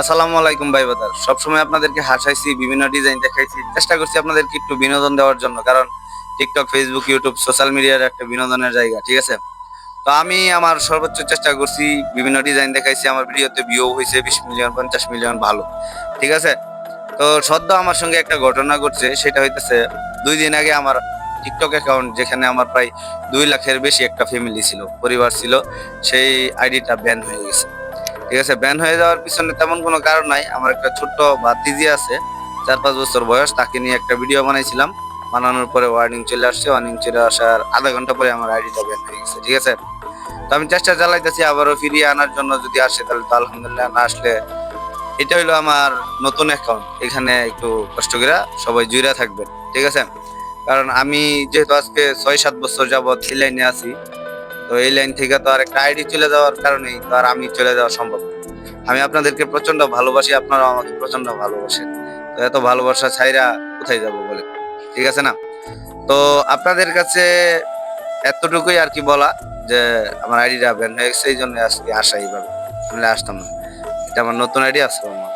আসসালামু আলাইকুম ভাই বাদার সবসময় আপনাদেরকে হাসাইছি, বিভিন্ন ডিজাইন দেখাইছি। চেষ্টা করছি আপনাদেরকে একটু বিনোদন দেওয়ার জন্য, কারণ টিকটক ফেসবুক ইউটিউব সোশ্যাল মিডিয়ার একটা বিনোদনের জায়গা, ঠিক আছে? তো আমি আমার সর্বোচ্চ চেষ্টা করছি, বিভিন্ন ডিজাইন দেখাইছি, আমার ভিডিওতে ভিউ হয়েছে বিশ মিলিয়ন পঞ্চাশ মিলিয়ন ভালো, ঠিক আছে? তো সদ্য আমার সঙ্গে একটা ঘটনা ঘটছে, সেটা হইতেছে, দুই দিন আগে আমার টিকটক অ্যাকাউন্ট যেখানে আমার প্রায় দুই লাখের বেশি একটা ফ্যামিলি ছিল, পরিবার ছিল, সেই আইডিটা ব্যান হয়ে গেছে। ঠিক আছে ব্যান হয়ে যাওয়ার পিছনে তেমন কোনো কারণ নাই। আমার একটা ছোট্ট ভাতিজি আছে, চার পাঁচ বছর বয়স, তাকে নিয়ে একটা ভিডিও বানাইছিলাম। বানানোর পরে ওয়ার্নিং চলে আসছে ওয়ার্নিং চলে আসার আধা ঘণ্টা পরে আমার আইডিটা ব্যান হয়ে গেছে, ঠিক আছে? তো আমি চেষ্টা চালাইতেছি আবারও ফিরিয়ে আনার জন্য, যদি আসে তাহলে তো আলহামদুলিল্লাহ, না আসলে এটা হলো আমার নতুন অ্যাকাউন্ট এখানে একটু কষ্ট করে সবাই জুড়ে থাকবেন, ঠিক আছে? কারণ আমি যেহেতু আজকে ছয় সাত বছর যাবৎ এই লাইনে আছি তো এই লাইন থেকে তো আর একটা আইডি চলে যাওয়ার কারণেই তো আর আমি চলে যাওয়া সম্ভব। আমি আপনাদেরকে প্রচণ্ড ভালোবাসি আপনারা আমাকে প্রচণ্ড ভালোবাসেন। তো এত ভালোবাসা ছাইরা কোথায় যাব বলে ঠিক আছে না? তো আপনাদের কাছে এতটুকুই আর কি বলা যে আমার আইডিটা ব্যান হয়ে গেছে, এই জন্য আজকে আসা এইভাবে। আমি আসতাম না। এটা আমার নতুন আইডি আলাইকুম।